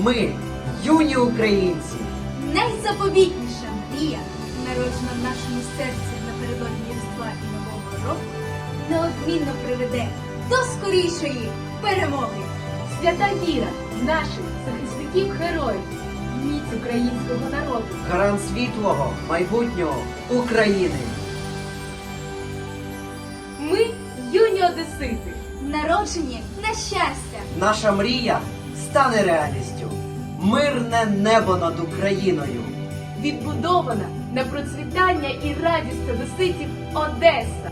Ми, юні українці, Найзаповітніша мрія, народжена в нашому серці напередодні Різдва і Нового року, неодмінно приведе до скорішої перемоги. Свята віра наших захисників-героїв, міць українського народу. гарант світлого майбутнього України. Ми юні одесити. Народжені на щастя. Наша мрія стане реальністю. Мирне небо над Україною. Відбудована на процвітання і радість одеситів Одеса.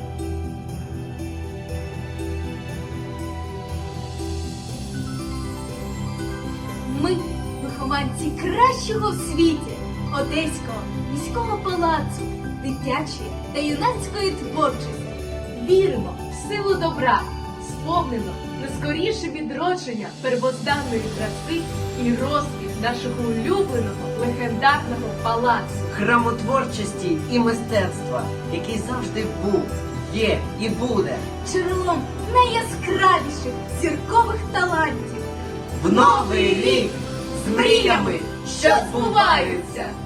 Ми вихованці кращого в світі Одеського міського палацу, дитячої та юнацької творчості. Віримо в силу добра, сповнено скоріше відродження первозданної краси і розквіт нашого улюбленого легендарного палацу. Храмотворчості і мистецтва, який завжди був, є і буде. Джерелом найяскравіших зіркових талантів. В новий рік з мріями, що збуваються!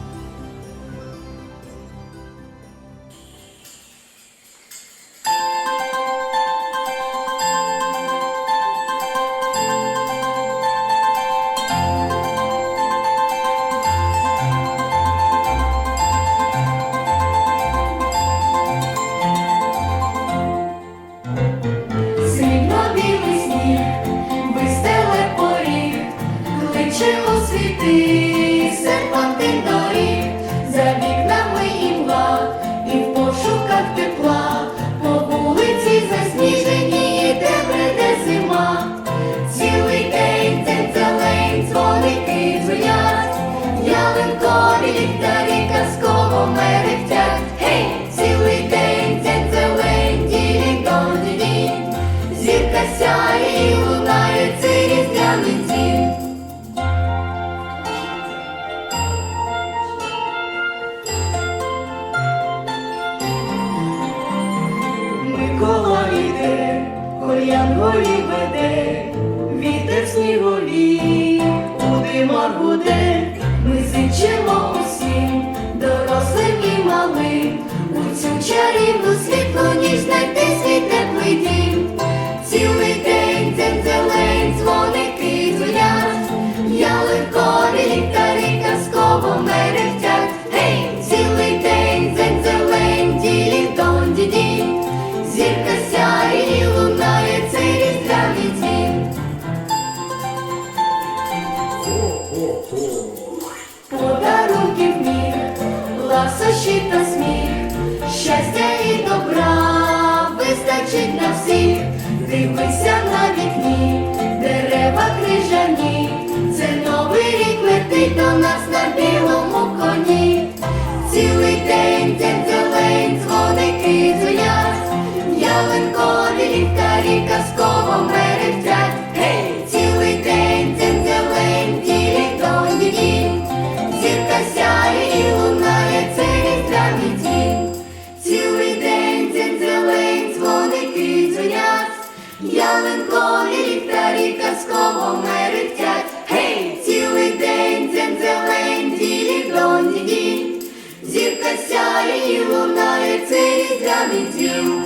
Цю чарівну світлу ніч знайти свій теплий дім. Цілий день дзень зелень, дзвоники дзвонять, ялинкові ліхтарі казково мерехтять. Гей, цілий день дзень зелень, ділі дон діді, зірка сяє і лунає цей різдвяний дзвін. Подарунків мір, ласощі та вистачить на всіх. Дивися ялинкові ліхтарі казково мерехтять. Гей, цілий день дзен зелень, ділі дон діді, зірка сяє і лунає цей різдвяний дзвін.